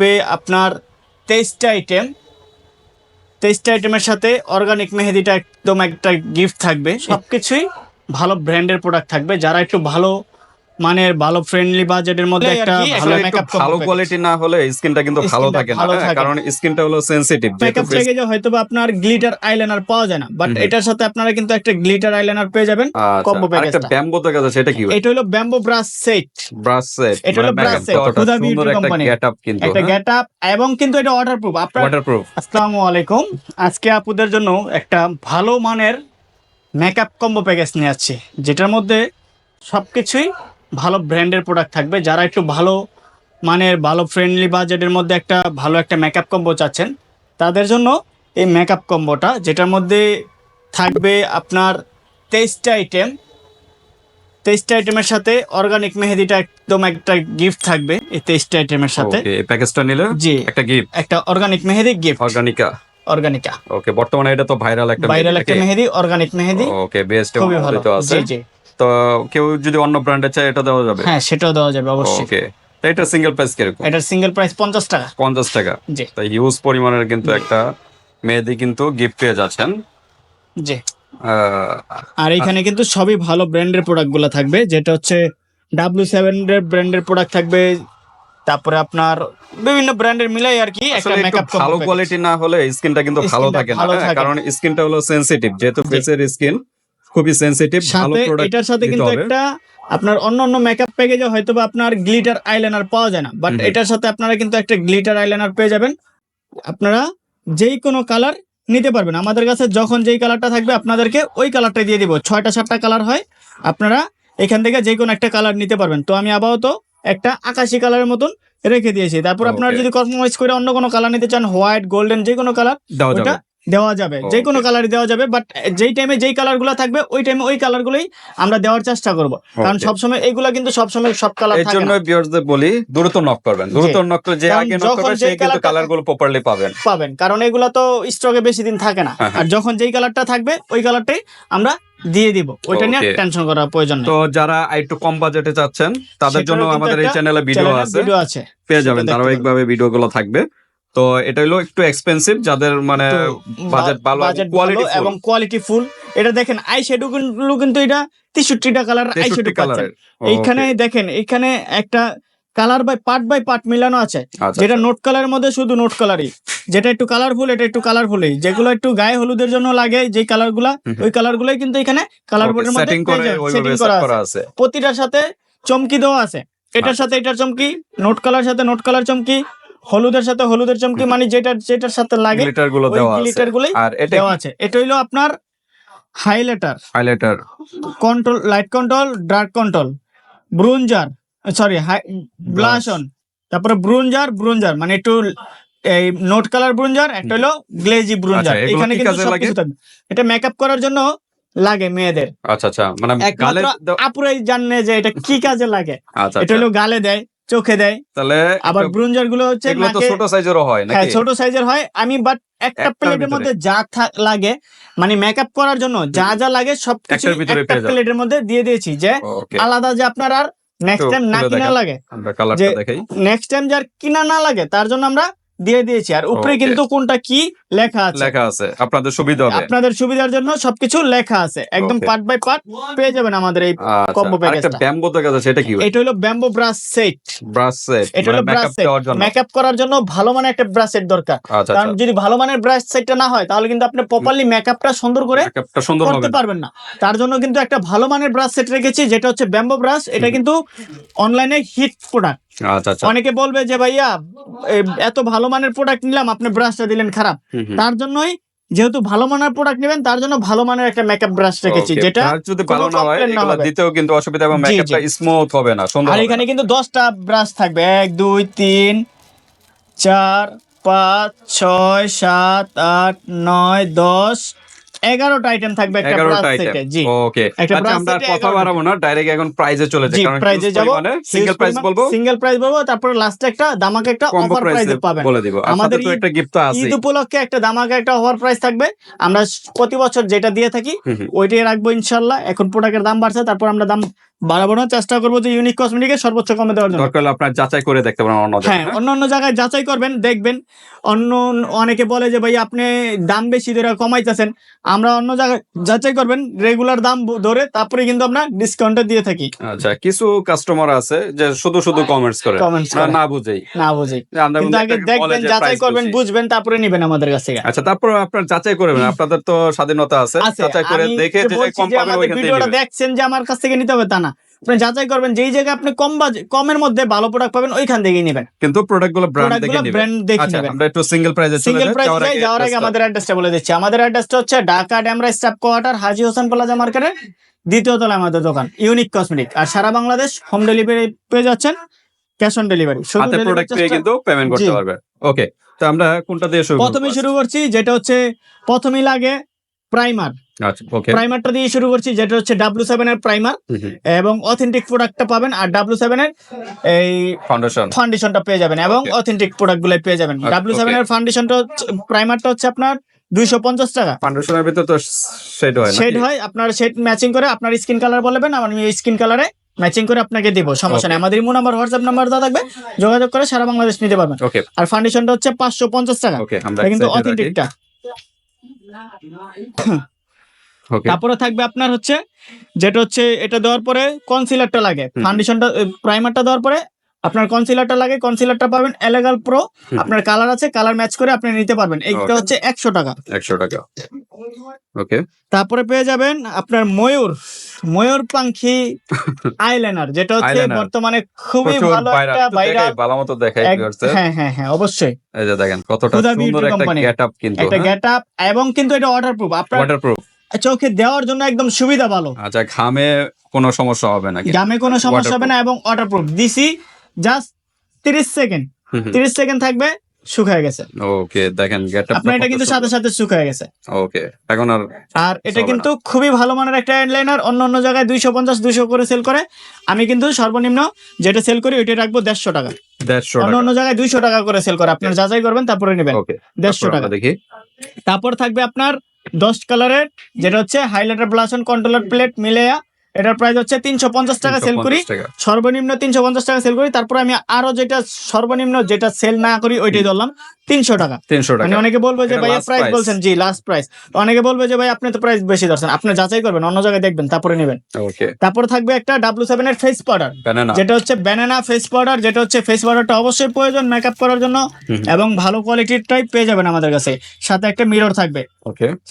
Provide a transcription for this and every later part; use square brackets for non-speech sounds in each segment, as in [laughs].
থাকবে আপনার তেইশটা আইটেম তেইশটা আইটেমের সাথে অর্গানিক মেহেদিটা একদম একটা গিফট থাকবে। সব কিছুই ভালো ব্র্যান্ডের প্রোডাক্ট থাকবে। যারা একটু ভালো মানের ভালো ফ্রেন্ডলি বাজেটের মধ্যে একটা ভালো মেকআপ ভালো কোয়ালিটি না হলে স্কিনটা কিন্তু ভালো থাকে না ভালো হ্যাঁ, থাকে। কারণ স্কিনটা হলো সেনসিটিভ মেকআপ থেকে যে হয়তো বা আপনার গ্লিটার আইলাইনার পাওয়া যায় না বাট। এটার সাথে আপনারা কিন্তু একটা গ্লিটার আইলাইনার পেয়ে যাবেন package আচ্ছা, একটা ব্যাম্বো দেখা যাচ্ছে এটা কি? এটা হলো bamboo brush set brush set এটা হলো হুদা beauty সুন্দর একটা company। গেটআপ কিন্তু হ্যাঁ? একটা গেট এবং কিন্তু এটা ওয়াটারপ্রুফ আপনার ওয়াটারপ্রুফ আসসালামু আলাইকুম আজকে আপুদের জন্য একটা ভালো মানের মেকআপ কম্বো প্যাকেজ নিয়ে আসছি যেটার মধ্যে সবকিছুই ভালো ব্র্যান্ডের প্রোডাক্ট থাকবে। যারা একটু ভালো মানের ভালো ফ্রেন্ডলি বাজেটের মধ্যে একটা ভালো একটা মেকআপ কম্বো চাচ্ছেন তাদের জন্য এই মেকআপ কম্বোটা যেটার মধ্যে থাকবে আপনার তেইশটা আইটেম তেইশটা আইটেমের সাথে অর্গানিক মেহেদিটা একদম একটা গিফট থাকবে এই তেইশটা আইটেমের সাথে। প্যাকেজটা নিলে জি। একটা গিফট একটা অর্গানিক মেহেদি গিফট অর্গানিকা অর্গানিকা ওকে বর্তমানে এটা তো ভাইরাল একটা ভাইরাল একটা মেহেদি অর্গানিক মেহেদি। ওকে বেস্ট খুবই ভালো। তো আছে। জি জি। তো কেউ যদি অন্য ব্র্যান্ডের চায় এটা দেওয়া যাবে? হ্যাঁ সেটাও দেওয়া যাবে অবশ্যই। ওকে এটা সিঙ্গেল প্রাইস কীরকম? এটার সিঙ্গেল প্রাইস পঞ্চাশ টাকা। পঞ্চাশ টাকা। জি। তাই হিউজ পরিমাণের কিন্তু একটা মেহেদি কিন্তু গিফট পেয়ে যাচ্ছেন। জি। আর এখানে কিন্তু সবই ভালো ব্র্যান্ডের প্রোডাক্টগুলো থাকবে যেটা হচ্ছে ডাব্লিউ সেভেন এর ব্র্যান্ডের প্রোডাক্ট থাকবে তারপরে আপনার বিভিন্ন ব্র্যান্ডের মিলাই আর কি একটা মেকআপ ভালো কোয়ালিটি না হলে স্কিনটা কিন্তু ভালো থাকে না। হ্যাঁ, কারণ স্কিনটা হলো সেনসিটিভ যেহেতু ফেসের স্কিন খুবই সেনসিটিভ ভালো প্রোডাক্ট এটার সাথে কিন্তু একটা আপনার অন্য অন্য মেকআপ প্যাকেজে হয়তো বা আপনার গ্লিটার আইলাইনার পাওয়া যায় না বাট। এটার সাথে আপনারা কিন্তু একটা গ্লিটার আইলাইনার পেয়ে যাবেন। আপনারা যেই কোনো কালার নিতে পারবেন। আমাদের কাছে যখন যেই কালারটা থাকবে আপনাদেরকে ওই কালারটা দিয়ে দিব। ছয়টা সাতটা কালার হয় আপনারা এখান থেকে যে কোনো একটা কালার নিতে পারবেন। তো আমি আপাতত একটা আকাশি কালারের মতন রেখে দিয়েছি। তারপর আপনারা যদি কস্টমাইজ করে অন্য কোনো কালার নিতে চান হোয়াইট গোল্ডেন যে কোনো কালার ওটা দেওয়া যাবে। যে কোনো কালারই দেওয়া যাবে বাট যেই টাইমে যেই কালারগুলো থাকবে ওই টাইমে ওই কালারগুলোই আমরা দেওয়ার চেষ্টা করব। কারণ. সবসময় এইগুলা কিন্তু সবসময় সব কালারের থাকে জন্য ভিউয়ার্সদের বলি দ্রুত নক করবেন। দ্রুত নক করে যে আগে নক করবে যে কিন্তু colourটা- কালারগুলো প্রপারলি পাবেন। পাবেন। কারণ এগুলা তো স্টকে বেশি দিন থাকে না। হ্যাঁ, হ্যাঁ। আর যখন যেই কালারটা থাকবে ওই কালারটাই আমরা দিয়ে দিব। ওইটা নিয়ে টেনশন করার প্রয়োজন নেই। তো যারা একটু কম বাজেটে চাচ্ছেন তাদের জন্য আমাদের এই চ্যানেলে ভিডিও আছে। ভিডিও আছে। পেয়ে যাবেন। দেখতে ধারাবাহিক ভাবে ভিডিও গুলো থাকবে। তো এটা হলো একটু এক্সপেন্সিভ যাদের মানে বাজেট ভালো কোয়ালিটি এবং কোয়ালিটি ফুল এটা দেখেন আই শ্যাডো গুলো কিন্তু এটা তেষট্টিটা কালার আই শ্যাডো কালার এইখানে দেখেন এখানে একটা colour by part by part মিলানো আছে। আচ্ছা যেটা নোট কালারের মধ্যে শুধু নোট কালারই যেটা একটু কালারফুল এটা একটু কালারফুলই যেগুলো একটু গায়ে হলুদের জন্য লাগে যে কালারগুলা। ওই কালারগুলোই কিন্তু এখানে কালার বোর্ডের মধ্যে সেটিং করে আছে। আছে। প্রতিটার সাথে চমকি দেওয়া আছে। এটার সাথে এটার চমকি নোট কালার সাথে নোট কালার চমকি হলুদের সাথে হলুদের চমকি মানে যেটা যেটার সাথে লাগে গ্লিটারগুলো দেওয়া আছে। গ্লিটার গুলোই আর এটা দেওয়া আছে। এটা হইল আপনার highlighter highlighter control light control dark control bronzer sorry blush on তারপরে ব্রুঞ্জার ব্রুঞ্জার মানে একটু এই নোট কালার ব্রুঞ্জার একটা হলো গ্লেজি ব্রুঞ্জার আচ্ছা, এখানে কিন্তু? সবকিছু থাকবে এটা মেকআপ করার জন্য লাগে মেয়েদের। আচ্ছা আচ্ছা মানে গালে আপুরাই জানে যে এটা কি কাজে লাগে। আচ্ছা এটা আচ্ছা। হলো গালে দেয়। চোখে দেয়। তাহলে আবার ব্রুঞ্জারগুলো হচ্ছে এগুলো তো ছোট সাইজেরও হয় হ্যাঁ নাকি? ছোট সাইজের হয়। আমি বাট একটা প্লেটের মধ্যে যা লাগে মানে মেকআপ করার জন্য যা যা লাগে সব কিছু একটা প্লেটের মধ্যে দিয়ে দিয়েছি যে আলাদা যে আপনার আর নেক্সট টাইম না কিনা লাগে। আমরা কালারটা যে- দেখাই। নেক্সট টাইম যার কিনা না লাগে তার জন্য আমরা দিয়ে দিয়েছি। আর উপরে কিন্তু কোনটা কি? লেখা আছে। লেখা আছে। আপনাদের সুবিধা হবে। আপনাদের সুবিধার জন্য সবকিছু লেখা আছে। একদম পার্ট বাই পার্ট পেয়ে যাবেন আমাদের এই আচ্ছা combo আরেকটা package-টা। ব্যাম্বো দেখা যাচ্ছে এটা কি? এটা হলো bamboo brush set brush set এটা হলো ব্রাশ সেট মেকআপ করার জন্য ভালো মানের একটা ব্রাশ সেট দরকার। আচ্ছা কারণ আচ্ছা যদি ভালো মানের ব্রাশ সেটটা না হয় তাহলে কিন্তু আপনি প্রপারলি মেকআপটা সুন্দর করে মেকআপটা সুন্দর করতে পারবেন না। তার জন্য কিন্তু একটা ভালো মানের ব্রাশ সেট রেখেছি যেটা হচ্ছে ব্যাম্বো ব্রাশ এটা কিন্তু অনলাইনে হিট প্রোডাক্ট আচ্ছা আচ্ছা। অনেকে বলবে যে ভাইয়া এত ভালো মানের প্রোডাক্ট নিলাম আপনি ব্রাশটা দিলেন খারাপ। তার জন্যই যেহেতু ভালো মানের প্রোডাক্ট নেবেন তার জন্য ভালো মানের একটা মেকআপ ব্রাশ রেখেছি যেটা যদি ভালো না হয় এগুলো দিতেও কিন্তু অসুবিধা এবং মেকআপটা স্মুথ হবে না সুন্দর আর এখানে। কিন্তু দশটা ব্রাশ থাকবে এক দুই তিন চার পাঁচ ছয় সাত আট নয় দশ এগারোটা আইটেম থাকবে একটা ব্রাশ সেটে জি। ওকে আচ্ছা আমরা কথা বাড়াবো না ডাইরেক্ট এখন প্রাইজে চলে যাই কারণ প্রাইজে যাব। সিঙ্গেল প্রাইস বলব। সিঙ্গেল প্রাইস বলব তারপর লাস্টে একটা দামাকে একটা অফার প্রাইসে প্রাইসে পাবেন। বলে দিব। আমাদের তো একটা গিফট আছে ঈদ উপলক্ষে একটা দামাকে একটা অফার প্রাইস থাকবে। আমরা প্রতি বছর যেটা দিয়ে থাকি ওইটাই রাখব ইনশাল্লাহ। এখন প্রোডাক্টের দাম বাড়ছে তারপর আমরা দাম বাড়াবো চেষ্টা করব যে ইউনিক কসমেটিকের সর্বোচ্চ কমে দেওয়ার জন্য। দরকার আপনার যাচাই করে দেখতে পারেন অন্য হ্যাঁ অন্য অন্য জায়গায় যাচাই করবেন দেখবেন। অন্য অনেকে বলে যে ভাই আপনি দাম বেশি ধরে কমাইতেছেন। আমরা অন্য জায়গায় যাচাই করবেন রেগুলার দাম ধরে তারপরে কিন্তু আমরা ডিসকাউন্টে দিয়ে থাকি। আচ্ছা কিছু কাস্টমার আছে যে শুধু শুধু কমেন্টস করে। না বুঝেই। না বুঝি আমরা কিন্তু আগে দেখবেন যাচাই করবেন বুঝবেন তারপরে নিবেন আমাদের কাছ থেকে। আচ্ছা তারপর আপনার যাচাই করবেন আপনাদের তো স্বাধীনতা আছে। যাচাই করে দেখে যে কম পাবে ওইখান থেকে ভিডিওটা দেখছেন যে আমার কাছ থেকে নিতে হবে তা না। আপনি যাচাই করবেন যেই জায়গায় আপনি কম বাজে কমের মধ্যে ভালো প্রোডাক্ট পাবেন ওইখান থেকেই নেবেন। কিন্তু প্রোডাক্টগুলো ব্র্যান্ড দেখে নেবেন। ব্র্যান্ড দেখে আচ্ছা নেবেন। আমরা একটু সিঙ্গেল প্রাইসে চলে সিঙ্গেল প্রাইস যাওয়ার আগে আমাদের অ্যাড্রেসটা বলে দিচ্ছি। আমাদের অ্যাড্রেসটা হচ্ছে Dhaka Demra staff quarter Haji Hossain plaza মার্কেটের দ্বিতীয় তলায় আমাদের দোকান ইউনিক কসমেটিক আর সারা বাংলাদেশ হোম ডেলিভারি পেয়ে যাচ্ছেন ক্যাশ অন ডেলিভারি হাতে প্রোডাক্ট পেয়ে কিন্তু পেমেন্ট করতে। পারবে। ওকে তো আমরা কোনটা দিয়ে শুরু? প্রথমে শুরু করছি যেটা হচ্ছে প্রথমেই লাগে প্রাইমার আচ্ছা প্রাইমারটা দিয়ে শুরু করছি যেটা হচ্ছে ডাব্লিউ সেভেন এর প্রাইমার এবং অথেন্টিক প্রোডাক্টটা পাবেন আর ডাব্লিউ সেভেন এর এই ফাউন্ডেশন ফাউন্ডেশনটা পেয়ে যাবেন এবং অথেন্টিক প্রোডাক্টগুলো পেয়ে যাবেন। Okay, W seven. এর ফাউন্ডেশনটা প্রাইমারটা হচ্ছে আপনার দুইশো পঞ্চাশ টাকা। ফাউন্ডেশনের ভিতর তো শেড হয় শেড হয় আপনার শেড ম্যাচিং করে আপনার স্কিন কালার বলবেন আমার স্কিন কালারে ম্যাচিং করে আপনাকে দিব সমস্যা নেই। আমাদের ইমো নাম্বার হোয়াটসঅ্যাপ নাম্বার দেওয়া থাকবে যোগাযোগ করে সারা বাংলাদেশ নিতে পারবেন। আর ফাউন্ডেশনটা হচ্ছে পাঁচশো পঞ্চাশ টাকা। কিন্তু অথেন্টিকটা [coughs] তারপরে থাকবে আপনার হচ্ছে যেটা হচ্ছে এটা দেওয়ার পরে কনসিলারটা লাগে। ফাউন্ডেশনটা প্রাইমারটা দেওয়ার পরে আপনার কনসিলারটা লাগে কনসিলারটা পাবেন এলেগাল প্রো আপনার কালার আছে কালার ম্যাচ করে আপনি নিতে পারবেন। এইটা হচ্ছে একশো টাকা। একশো টাকা। ওকে তারপরে পেয়ে যাবেন আপনার ময়ূর ময়ূর পাখি [laughs] আইলাইনার যেটা হচ্ছে বর্তমানে খুবই ভালো একটা ভাইরাল ভালো মতো দেখাই দের। হ্যাঁ হ্যাঁ হ্যাঁ অবশ্যই। এই যে দেখেন কতটা সুন্দর একটা company। গেট আপ কিন্তু একটা গেট আপ এবং কিন্তু এটা ওয়াটার প্রুফ আপনার ওয়াটারপ্রুফ চোখে দেওয়ার জন্য একদম সুবিধা ভালো। আচ্ছা ঘামে কোনো সমস্যা হবে না জামে কোনো সমস্যা হবে না এবং ওয়াটার প্রুফ দিছি জাস্ট তিরিশ সেকেন্ড তিরিশ সেকেন্ড থাকবে শুকায় গেছে। ওকে দেখেন আপনার এটা কিন্তু সাথে সাথে শুকায় গেছে। ওকে এখন আর আর এটা কিন্তু খুবই ভালো মানের একটা হেডলাইনার অন্য অন্য জায়গায় দুইশো পঞ্চাশ দুইশো করে সেল করে। আমি কিন্তু সর্বনিম্ন যেটা সেল করি ওইটা রাখব দেড়শো টাকা। দেড়শো অন্য অন্য জায়গায় দুইশো টাকা করে সেল করে। আপনার যাচাই করবেন তারপরে নেবেন। দেড়শো টাকা। দেখি। তারপর থাকবে আপনার দশ কালারের যেটা হচ্ছে highlighter blush on controller plate মিলেয়া এটার প্রাইস হচ্ছে তিনশো পঞ্চাশ টাকা সেল করি। সর্বনিম্ন তিনশো পঞ্চাশ টাকা সেল করি। তারপরে আমি আরও যেটা সর্বনিম্ন যেটা সেল না করি ওইটাই ধরলাম তিনশো টাকা। তিনশো মানে টাকা অনেকে বলবে যে ভাইয়া প্রাইস বলছেন জি লাস্ট প্রাইস অনেকে বলবে যে ভাই আপনি তো প্রাইস বেশি ধরছেন। আপনি যাচাই করবেন অন্য জায়গায় দেখবেন তারপরে নেবেন। তারপর থাকবে একটা ডাব্লু সেভেন এর ফেস পাউডার যেটা হচ্ছে ব্যানানা ফেস পাউডার যেটা হচ্ছে ফেস পাউডারটা অবশ্যই প্রয়োজন মেকআপ করার জন্য। এবং ভালো কোয়ালিটির কোয়ালিটিরটাই পেয়ে যাবেন আমাদের কাছে। সাথে একটা মিরর থাকবে।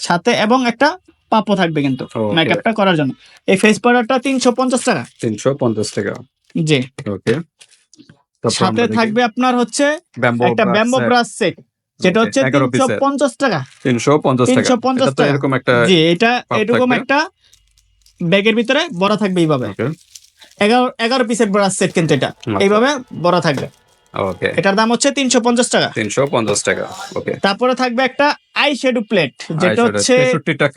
সাথে এবং একটা পাপও থাকবে কিন্তু মেকআপটা করার জন্য। এই ফেস পাউডারটা তিনশো পঞ্চাশ টাকা। তিনশো পঞ্চাশ টাকা। জি। ওকে সাথে থাকবে আপনার হচ্ছে একটা ব্যাম্বো ব্রাশ সেট যেটা হচ্ছে 11 তিনশো পঞ্চাশ টাকা। তিনশো পঞ্চাশ টাকা। 350 টাকা। এরকম একটা জি এটা এরকম একটা ব্যাগের ভিতরে বড় থাকবে এইভাবে। ওকে এগারো এগারো পিসের ব্রাশ সেট কিন্তু এটা। আচ্ছা। এইভাবে বড় থাকবে। ওকে এটার দাম হচ্ছে তিনশো পঞ্চাশ টাকা। তিনশো পঞ্চাশ টাকা ওকে তারপরে থাকবে একটা আই শ্যাডো প্লেট যেটা হচ্ছে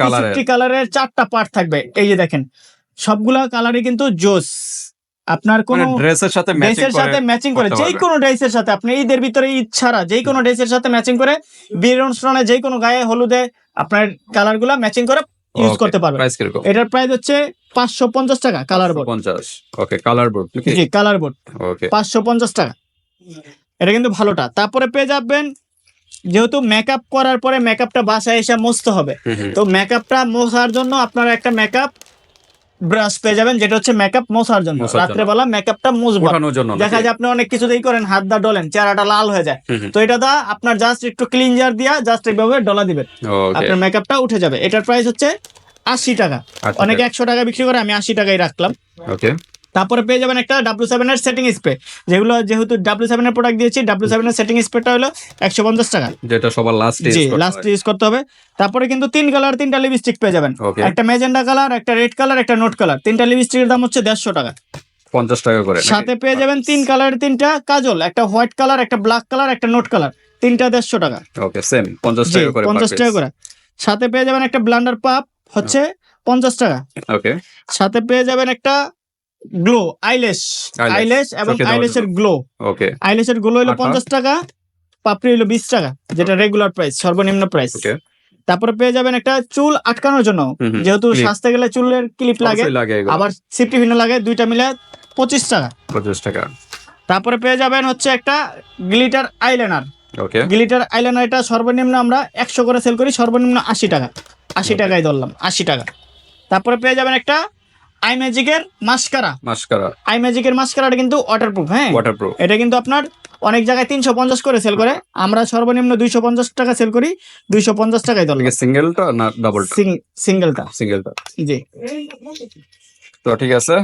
কালারের কালারের চারটা পার্ট থাকবে। এই যে দেখেন সবগুলা কালারই কিন্তু জোস। আপনার কোনো মানে ড্রেসের সাথে ম্যাচিং ড্রেসের সাথে ম্যাচিং করে যে কোনো ড্রেসের সাথে আপনি ঈদের ভিতরে ঈদ ছাড়া যে কোনো ড্রেসের সাথে ম্যাচিং করে বিয়ের অনুষ্ঠানে যে কোনো গায়ে হলুদে আপনার কালারগুলা ম্যাচিং করে ইউজ করতে পারবেন। এটার প্রাইস হচ্ছে পাঁচশো পঞ্চাশ টাকা কালার বোর্ড পঞ্চাশ okay colour board G colour board okay পাঁচশো পঞ্চাশ টাকা। এটা কিন্তু ভালোটা। তারপরে পেয়ে যাবেন যেহেতু মেকআপ করার পরে মেকআপটা বাসায় এসে মুছতে হবে। তো মেকআপটা মোছার জন্য আপনারা একটা মেকআপ ব্রাশ পেয়ে যাবেন যেটা হচ্ছে মেকআপ মোছার জন্য। রাত্রেবেলা মেকআপটা মুছবো। দেখা যায় আপনি অনেক কিছুতেই করেন হাত দা ডলেন চেহারাটা লাল হয়ে যায়। তো এটা দা আপনার জাস্ট একটু ক্লিনজার দিয়া জাস্ট এইভাবে ডলা দিবেন। আপনার মেকআপটা উঠে যাবে। এটার প্রাইস হচ্ছে আশি টাকা। অনেকে একশো টাকা বিক্রি করে আমি আশি টাকায় রাখলাম। ওকে তারপরে পেয়ে যাবেন একটা ডাব্লু সেভেনের সেটিং স্প্রে যেগুলো যেহেতু ডাব্লু সেভেনের প্রোডাক্ট দিয়েছি ডাব্লু সেভেন এর সেটিং স্প্রেটা হলো একশো পঞ্চাশ টাকা। যেটা সবার লাস্ট জি লাস্ট ইউজ করতে হবে। তারপরে কিন্তু তিন কালার তিনটা লিপস্টিক পেয়ে যাবেন। একটা মেজেন্ডা কালার একটা রেড কালার একটা নোট কালার তিনটা লিপস্টিকের দাম হচ্ছে দেড়শো টাকা। পঞ্চাশ টাকা করে সাথে পেয়ে যাবেন তিন কালারের তিনটা কাজল একটা হোয়াইট কালার একটা ব্ল্যাক কালার একটা নোট কালার তিনটা দেড়শো টাকা। ওকে সেম পঞ্চাশ টাকা করে পঞ্চাশ টাকা করে। সাথে পেয়ে যাবেন একটা ব্লান্ডার পাপ হচ্ছে পঞ্চাশ টাকা। ওকে সাথে পেয়ে যাবেন একটা গ্লো আইলেশ আইলেশ এবং আইলেশের গ্লো ওকে আইলেশের গ্লো হলো। পঞ্চাশ টাকা পাপড়ি হলো বিশ টাকা যেটা রেগুলার প্রাইস সর্বনিম্ন প্রাইস ওকে তারপরে পেয়ে যাবেন একটা চুল আটকানোর জন্য যেহেতু সাজতে গেলে চুলের ক্লিপ লাগে আবার সিফটি ভিন্ন লাগে দুইটা মিলে পঁচিশ টাকা। পঁচিশ টাকা। তারপরে পেয়ে যাবেন হচ্ছে একটা glitter eyeliner okay glitter eyeliner এটা সর্বনিম্ন আমরা একশো করে সেল করি সর্বনিম্ন আশি টাকা। আশি টাকায় ধরলাম আশি টাকা। তারপরে পেয়ে যাবেন একটা আই ম্যাজিকের মাস্কারা। মাস্কারা। আই ম্যাজিকের মাস্কারাটা কিন্তু ওয়াটারপ্রুফ হ্যাঁ? ওয়াটারপ্রুফ এটা কিন্তু আপনার অনেক জায়গায় তিনশো পঞ্চাশ করে সেল করে। আমরা সর্বনিম্ন দুইশো পঞ্চাশ টাকা সেল করি দুইশো পঞ্চাশ টাকায় ধরলাম সিঙ্গেলটা না ডাবলটা সিঙ্গেলটা সিঙ্গেলটা জি। তো ঠিক আছে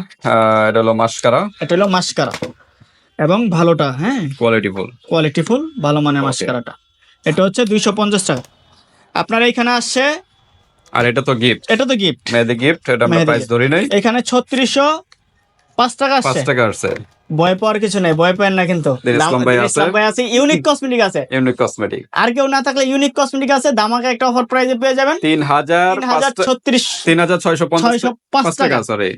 এটা হলো মাস্কারা। এটা হলো মাস্কারা। এবং ভালোটা হ্যাঁ? কোয়ালিটি ফুল কোয়ালিটি ফুল ভালো মানের. মাস্কারাটা। এটা হচ্ছে দুইশো পঞ্চাশ টাকা। আপনার এখানে আসছে আর এটা তো গিফট এটা তো গিফট মেয়েদের গিফট এটা আমরা প্রাইস ধরি নাই। এখানে ছত্রিশশো পাঁচ টাকা পাঁচ আসছে টাকা আসছে ভয় পাওয়ার কিছু নেই ভয় পায় না কিন্তু। ভাই আছে। ইসলাম ভাই আছে। ইউনিক কসমেটিক আছে। ইউনিক কসমেটিক আর কেউ না থাকলে ইউনিক কসমেটিক আছে দামাকে একটা অফার প্রাইজে পেয়ে যাবেন। তিন হাজার তিন হাজার পাঁচটা- ছত্রিশ তিন হাজার ছয়শো পঞ্চাশ ছয়শো পাঁচ পাঁচ টাকা টাকা। সরি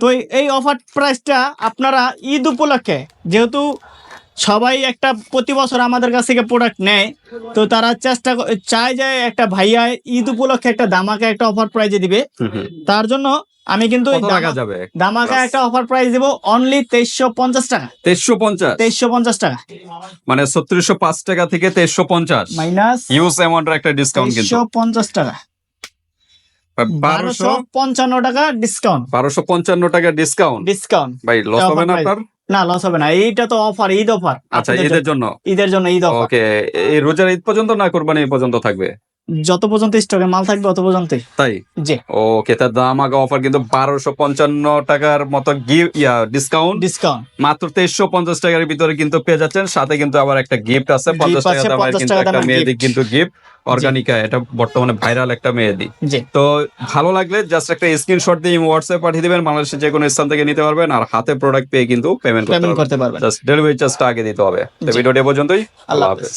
তো এই- এই অফার প্রাইসটা আপনারা ঈদ উপলক্ষে যেহেতু সবাই একটা প্রতি বছর আমাদের কাছ থেকে প্রোডাক্ট নেয়। তো তারা চেষ্টা চায় যে একটা ভাইয়া ঈদ উপলক্ষে একটা দামাকে একটা অফার প্রাইজে দিবে। তার জন্য আমি কিন্তু দামাকা একটা অফার প্রাইস দিব অনলি তেইশশো পঞ্চাশ টাকা। তেইশশো পঞ্চাশ? তেইশশো পঞ্চাশ টাকা। মানে ছত্রিশশো পাঁচ টাকা থেকে তেইশশো পঞ্চাশ। মাইনাস ইউজ অ্যামাউন্টের একটা ডিসকাউন্ট কিন্তু। পঞ্চাশ টাকা। বারোশো পঞ্চান্ন টাকা ডিসকাউন্ট বারোশো পঞ্চান্ন টাকা ডিসকাউন্ট ডিসকাউন্ট ভাই লস হবে না আপনার? না লস হবে না। এইটা তো অফার ঈদ অফার আচ্ছা ঈদের জন্য? ঈদের জন্য ঈদ অফার ওকে এই রোজার ঈদ পর্যন্ত না কোরবানি পর্যন্ত থাকবে? যত পর্যন্ত স্টকে মাল থাকবে অত পর্যন্তই। তাই? জি। ওকে তার দাম আগে অফার কিন্তু বারোশো পঞ্চান্ন টাকার মতো গিফট ইয়া ডিসকাউন্ট ডিসকাউন্ট মাত্র তেইশশো পঞ্চাশ টাকার ভিতরে কিন্তু পেয়ে যাচ্ছেন সাথে কিন্তু আবার একটা গিফট আছে পঞ্চাশ টাকা দামের কিন্তু একটা gift। কিন্তু গিফট অর্গানিকা এটা বর্তমানে ভাইরাল একটা মেহেদি। জি। তো ভালো লাগলে জাস্ট একটা স্ক্রিনশট দিয়ে হোয়াটসঅ্যাপ পাঠিয়ে দিবেন বাংলাদেশের যে কোনো স্থান থেকে নিতে পারবেন আর হাতে প্রোডাক্ট পেয়ে কিন্তু পেমেন্ট করতে পারবেন। জাস্ট ডেলিভারি চার্জটা আগে দিতে হবে। তো। ভিডিওটি পর্যন্তই। আল্লাহ। হাফেজ।